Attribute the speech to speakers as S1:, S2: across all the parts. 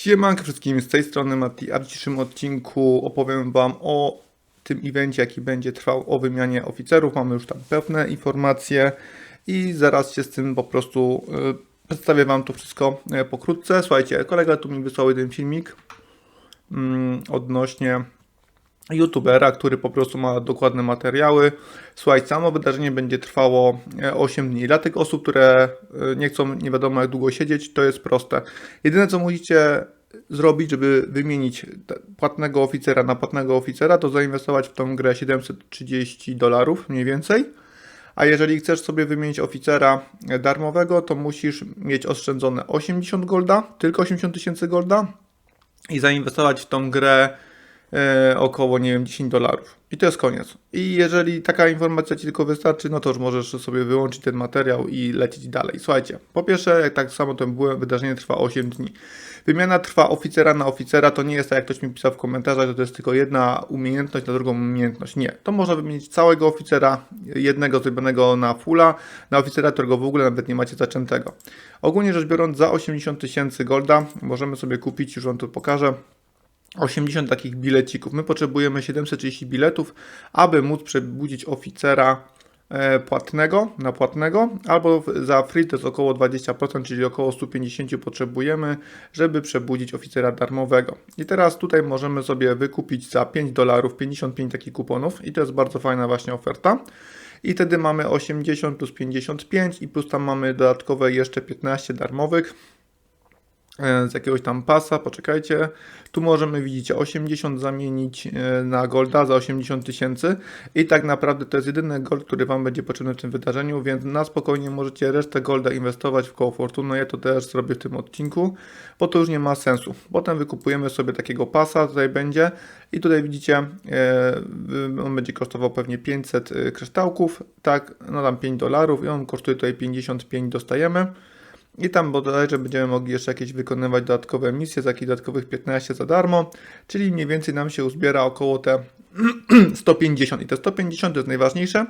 S1: Siemanko wszystkim, z tej strony Mati, a w dzisiejszym odcinku opowiem Wam o tym evencie, jaki będzie trwał o wymianie oficerów. Mamy już tam pewne informacje i zaraz się z tym po prostu y, przedstawię Wam to wszystko y, pokrótce. Słuchajcie, kolega tu mi wysłał jeden filmik mm, odnośnie youtubera, który po prostu ma dokładne materiały. Słuchaj, samo wydarzenie będzie trwało e, 8 dni. Dla tych osób, które e, nie chcą nie wiadomo jak długo siedzieć, to jest proste. Jedyne co musicie zrobić, żeby wymienić płatnego oficera na płatnego oficera, to zainwestować w tą grę 730 dolarów mniej więcej. A jeżeli chcesz sobie wymienić oficera e, darmowego, to musisz mieć oszczędzone 80 golda, tylko 80 tysięcy golda i zainwestować w tą grę e, około, nie wiem, 10 dolarów. I to jest koniec. I jeżeli taka informacja Ci tylko wystarczy, no to już możesz sobie wyłączyć ten materiał i lecieć dalej. Słuchajcie, po pierwsze, jak tak samo to było, wydarzenie trwa 8 dni. Wymiana trwa oficera na oficera, to nie jest tak, jak ktoś mi pisał w komentarzach, że to jest tylko jedna umiejętność na drugą umiejętność. Nie, to można wymienić całego oficera, jednego zrobionego na fulla, na oficera, którego w ogóle nawet nie macie zaczętego. Ogólnie rzecz biorąc, za 80 tysięcy golda możemy sobie kupić, już Wam to pokażę, 80 takich bilecików. My potrzebujemy 730 biletów, aby móc przebudzić oficera e, płatnego na płatnego, albo za free to jest około 20%, czyli około 150 potrzebujemy, żeby przebudzić oficera darmowego. I teraz tutaj możemy sobie wykupić za 5 dolarów 55 takich kuponów i to jest bardzo fajna właśnie oferta. I wtedy mamy 80 plus 55 i plus tam mamy dodatkowe jeszcze 15 darmowych z jakiegoś tam pasa, poczekajcie. Tu możemy, widzicie, 80 zamienić e, na golda za 80 tysięcy i tak naprawdę to jest jedyny gold, który Wam będzie potrzebny w tym wydarzeniu, więc na spokojnie możecie resztę golda inwestować w koło fortuny. Ja to też zrobię w tym odcinku, bo to już nie ma sensu. Potem wykupujemy sobie takiego pasa, tutaj będzie i tutaj widzicie, e, on będzie kosztował pewnie 500 y, kryształków, tak, no tam 5 dolarów i on kosztuje tutaj 55 dostajemy. I tam bodajże będziemy mogli jeszcze jakieś wykonywać dodatkowe misje, za dodatkowych 15 za darmo, czyli mniej więcej nam się uzbiera około te 150. I te 150 to jest najważniejsze.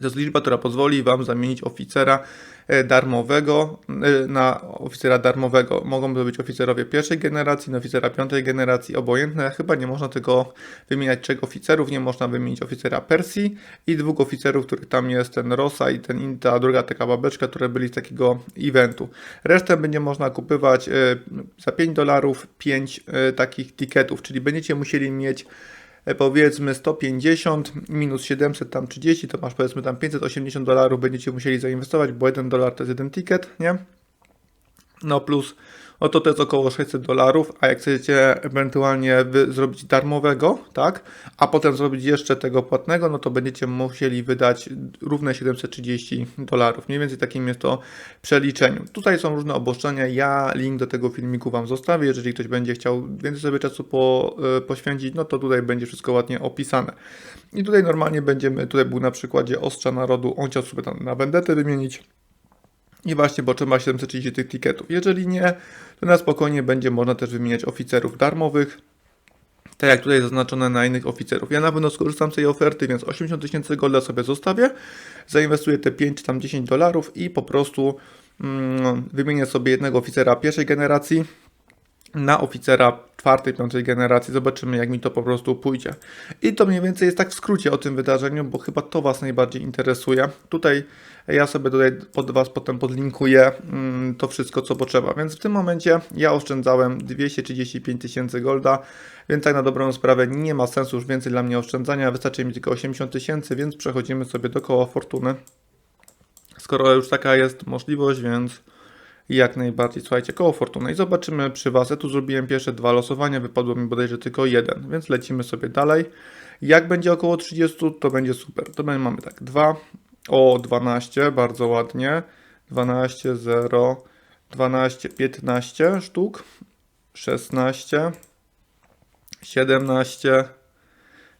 S1: To jest liczba, która pozwoli Wam zamienić oficera e, darmowego e, na oficera darmowego. Mogą to być oficerowie pierwszej generacji, na oficera piątej generacji, obojętne. Chyba nie można tylko wymieniać trzech oficerów, nie można wymienić oficera Persji i dwóch oficerów, których tam jest ten Rosa i ten, ta druga taka babeczka, które byli z takiego eventu. Resztę będzie można kupywać e, za 5 dolarów 5 e, takich tiketów, czyli będziecie musieli mieć powiedzmy 150 minus 700 tam 30, to masz powiedzmy tam 580 dolarów będziecie musieli zainwestować, bo 1 dolar to jest jeden ticket, nie? No plus, no to to jest około 600 dolarów, a jak chcecie ewentualnie zrobić darmowego, tak, a potem zrobić jeszcze tego płatnego, no to będziecie musieli wydać równe 730 dolarów. Mniej więcej takim jest to przeliczeniu. Tutaj są różne obostrzenia, ja link do tego filmiku Wam zostawię, jeżeli ktoś będzie chciał więcej sobie czasu po, y, poświęcić, no to tutaj będzie wszystko ładnie opisane. I tutaj normalnie będziemy, tutaj był na przykładzie Ostrza Narodu, on chciał sobie tam na Vendetę wymienić, i właśnie, bo trzeba 730 tych tiketów. Jeżeli nie, to na spokojnie będzie można też wymieniać oficerów darmowych. Tak jak tutaj zaznaczone na innych oficerów. Ja na pewno skorzystam z tej oferty, więc 80 tysięcy golda sobie zostawię. Zainwestuję te 5 czy tam 10 dolarów i po prostu mm, wymienię sobie jednego oficera pierwszej generacji na oficera czwartej, piątej generacji. Zobaczymy, jak mi to po prostu pójdzie. I to mniej więcej jest tak w skrócie o tym wydarzeniu, bo chyba to Was najbardziej interesuje. Tutaj ja sobie tutaj pod Was potem podlinkuję mm, to wszystko, co potrzeba. Więc w tym momencie ja oszczędzałem 235 tysięcy golda, więc tak na dobrą sprawę nie ma sensu już więcej dla mnie oszczędzania. Wystarczy mi tylko 80 tysięcy, więc przechodzimy sobie do koła fortuny. Skoro już taka jest możliwość, więc jak najbardziej, słuchajcie, koło fortuny i zobaczymy przy Was. Ja tu zrobiłem pierwsze dwa losowania, wypadło mi bodajże tylko jeden, więc lecimy sobie dalej. Jak będzie około 30, to będzie super. To będzie, mamy tak, 2, o 12, bardzo ładnie, 12, 0, 12, 15 sztuk, 16, 17,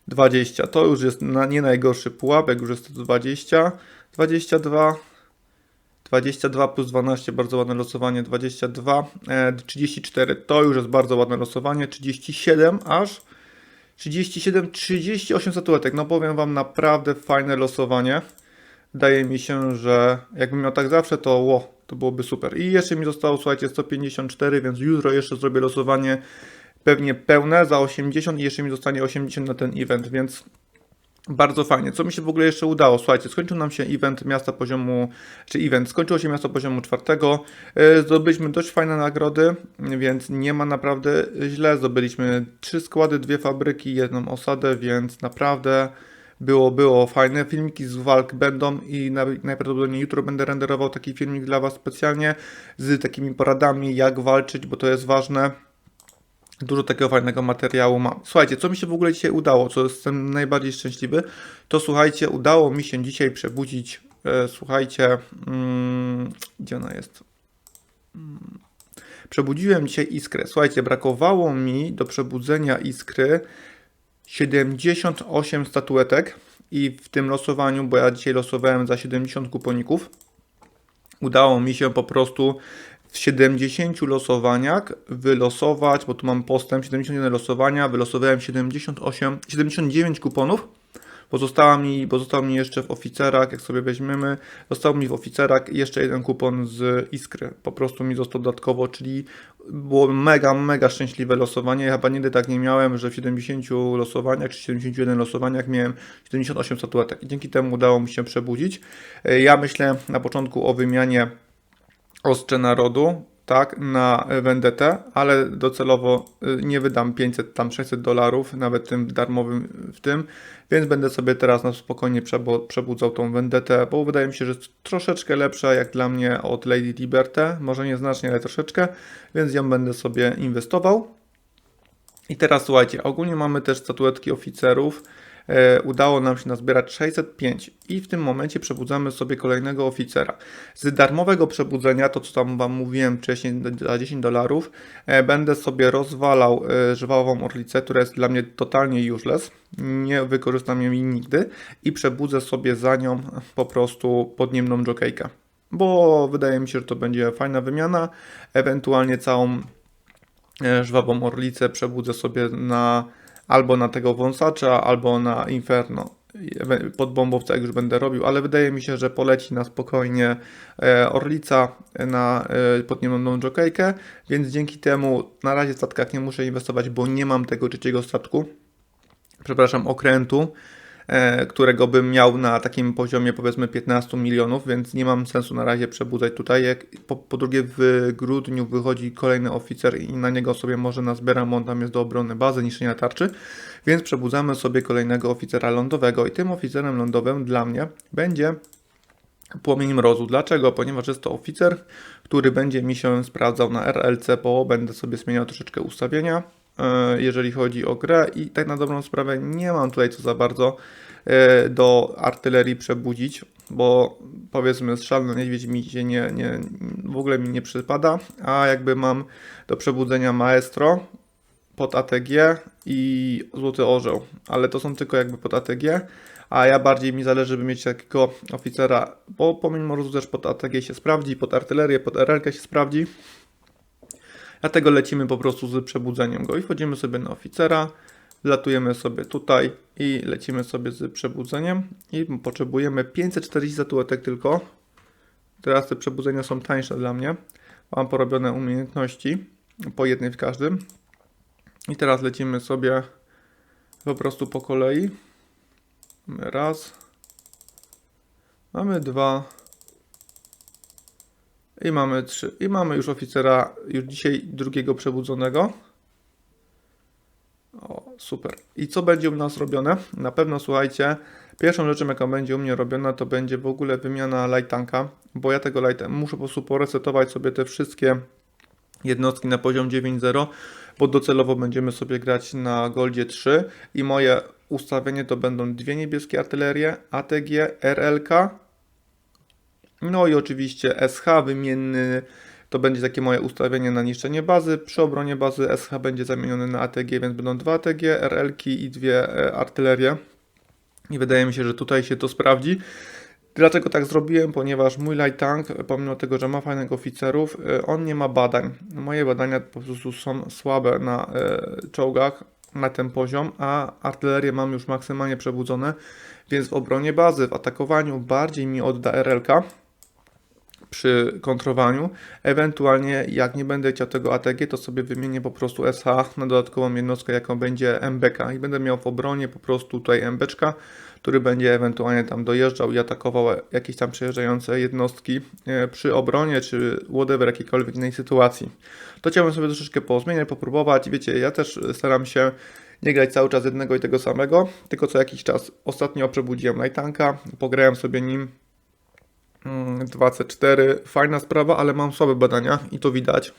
S1: 20. To już jest na, nie najgorszy pułapek, już jest to 20, 22, 22 plus 12, bardzo ładne losowanie, 22, e, 34, to już jest bardzo ładne losowanie, 37 aż, 37, 38 statuetek, no powiem Wam, naprawdę fajne losowanie. Wydaje mi się, że jakbym miał tak zawsze, to ło, To byłoby super. I jeszcze mi zostało, słuchajcie, 154, więc jutro jeszcze zrobię losowanie pewnie pełne za 80 i jeszcze mi zostanie 80 na ten event, więc bardzo fajnie. Co mi się w ogóle jeszcze udało? Słuchajcie, skończył nam się event miasta poziomu, czy event, skończyło się miasto poziomu czwartego. E, Zdobyliśmy dość fajne nagrody, więc nie ma naprawdę źle. Zdobyliśmy trzy składy, dwie fabryki, jedną osadę, więc naprawdę było, było fajne. Filmiki z walk będą i na- najprawdopodobniej jutro będę renderował taki filmik dla Was specjalnie z takimi poradami, jak walczyć, bo to jest ważne. Dużo takiego fajnego materiału mam. Słuchajcie, co mi się w ogóle dzisiaj udało, co jestem najbardziej szczęśliwy, to słuchajcie, udało mi się dzisiaj przebudzić, e, słuchajcie, mm, gdzie ona jest? Mm, Przebudziłem dzisiaj iskrę. Słuchajcie, brakowało mi do przebudzenia iskry 78 statuetek i w tym losowaniu, bo ja dzisiaj losowałem za 70 kuponików, udało mi się po prostu w 70 losowaniach wylosować, bo tu mam postęp, 71 losowania, wylosowałem 78, 79 kuponów. Pozostała mi, pozostał mi jeszcze w oficerach, jak sobie weźmiemy, został mi w oficerach jeszcze jeden kupon z Iskry. Po prostu mi został dodatkowo, czyli było mega, mega szczęśliwe losowanie. Ja chyba nigdy tak nie miałem, że w 70 losowaniach czy 71 losowaniach miałem 78 statuetek. I dzięki temu udało mi się przebudzić. Ja myślę na początku o wymianie ostrze narodu, tak, na Vendetę, ale docelowo y, nie wydam 500, tam 600 dolarów, nawet tym darmowym w tym, więc będę sobie teraz na spokojnie przebudzał tą Vendetę, bo wydaje mi się, że troszeczkę lepsza jak dla mnie od Lady Liberty, może nieznacznie, ale troszeczkę, więc ją będę sobie inwestował. I teraz słuchajcie, ogólnie mamy też statuetki oficerów. E, udało nam się nazbierać 605 i w tym momencie przebudzamy sobie kolejnego oficera. Z darmowego przebudzenia, to co tam Wam mówiłem wcześniej, za 10 dolarów, e, będę sobie rozwalał e, żywawą orlicę, która jest dla mnie totalnie useless. Nie wykorzystam jej nigdy i przebudzę sobie za nią po prostu podniemną jokejkę. Bo wydaje mi się, że to będzie fajna wymiana. Ewentualnie całą żwawą orlicę przebudzę sobie na albo na tego wąsacza, albo na Inferno. Pod bombowca jak już będę robił, ale wydaje mi się, że poleci na spokojnie e, Orlica na e, podniemną jokejkę, więc dzięki temu na razie w statkach nie muszę inwestować, bo nie mam tego trzeciego statku, przepraszam, okrętu, e, którego bym miał na takim poziomie powiedzmy 15 milionów, więc nie mam sensu na razie przebudzać tutaj. Jak, po, po drugie w grudniu wychodzi kolejny oficer i na niego sobie może nazbieram, on tam jest do obrony bazy, niszczenia tarczy, więc przebudzamy sobie kolejnego oficera lądowego i tym oficerem lądowym dla mnie będzie Płomień Mrozu. Dlaczego? Ponieważ jest to oficer, który będzie mi się sprawdzał na RLC, bo będę sobie zmieniał troszeczkę ustawienia, e, jeżeli chodzi o grę i tak na dobrą sprawę nie mam tutaj co za bardzo e, do artylerii przebudzić, bo powiedzmy strzelny niedźwiedź mi się nie, nie, w ogóle mi nie przypada, a jakby mam do przebudzenia maestro pod ATG i Złoty Orzeł, ale to są tylko jakby pod ATG, a ja bardziej mi zależy, by mieć takiego oficera, bo pomimo mrozu też pod ATG się sprawdzi, pod artylerię, pod RL się sprawdzi. Dlatego lecimy po prostu z przebudzeniem go i wchodzimy sobie na oficera, latujemy sobie tutaj i lecimy sobie z przebudzeniem i potrzebujemy 540 statuetek tylko. Teraz te przebudzenia są tańsze dla mnie. Mam porobione umiejętności, po jednej w każdym. I teraz lecimy sobie po prostu po kolei. Raz. Mamy dwa. I mamy trzy. I mamy już oficera, już dzisiaj drugiego przebudzonego. O, super. I co będzie u nas robione? Na pewno słuchajcie, pierwszą rzeczą jaką będzie u mnie robiona to będzie w ogóle wymiana light tanka, bo ja tego light muszę po prostu poresetować sobie te wszystkie jednostki na poziom 9.0, bo docelowo będziemy sobie grać na Goldzie 3 i moje ustawienie to będą dwie niebieskie artylerie, ATG, RLK, no i oczywiście SH wymienny, to będzie takie moje ustawienie na niszczenie bazy. Przy obronie bazy SH będzie zamieniony na ATG, więc będą dwa ATG, RLK i dwie e, artylerie. I wydaje mi się, że tutaj się to sprawdzi. Dlaczego tak zrobiłem? Ponieważ mój light tank, pomimo tego, że ma fajnych oficerów, e, on nie ma badań. Moje badania po prostu są słabe na e, czołgach, na ten poziom, a artylerię mam już maksymalnie przebudzone, więc w obronie bazy, w atakowaniu bardziej mi odda RLK. Przy kontrowaniu. Ewentualnie jak nie będę chciał tego ATG, to sobie wymienię po prostu SH na dodatkową jednostkę, jaką będzie MBK i będę miał w obronie po prostu tutaj MBczka, który będzie ewentualnie tam dojeżdżał i atakował jakieś tam przejeżdżające jednostki e, przy obronie, czy whatever, jakiejkolwiek innej sytuacji. To chciałbym sobie troszeczkę pozmieniać, popróbować. Wiecie, ja też staram się nie grać cały czas jednego i tego samego, tylko co jakiś czas. Ostatnio przebudziłem Nightanka, pograłem sobie nim 2C4, fajna sprawa, ale mam słabe badania i to widać.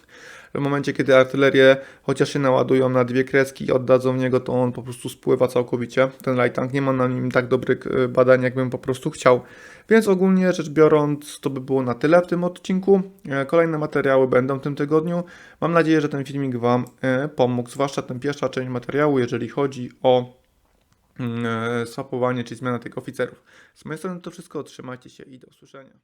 S1: W momencie, kiedy artylerię chociaż się naładują na dwie kreski i oddadzą w niego, to on po prostu spływa całkowicie. Ten light tank nie ma na nim tak dobrych y, badań, jakbym po prostu chciał. Więc ogólnie rzecz biorąc, to by było na tyle w tym odcinku. E, Kolejne materiały będą w tym tygodniu. Mam nadzieję, że ten filmik Wam e, pomógł, zwłaszcza ten pierwsza część materiału, jeżeli chodzi o mm, swapowanie czy zmianę tych oficerów. Z mojej strony to wszystko, trzymajcie się i do usłyszenia.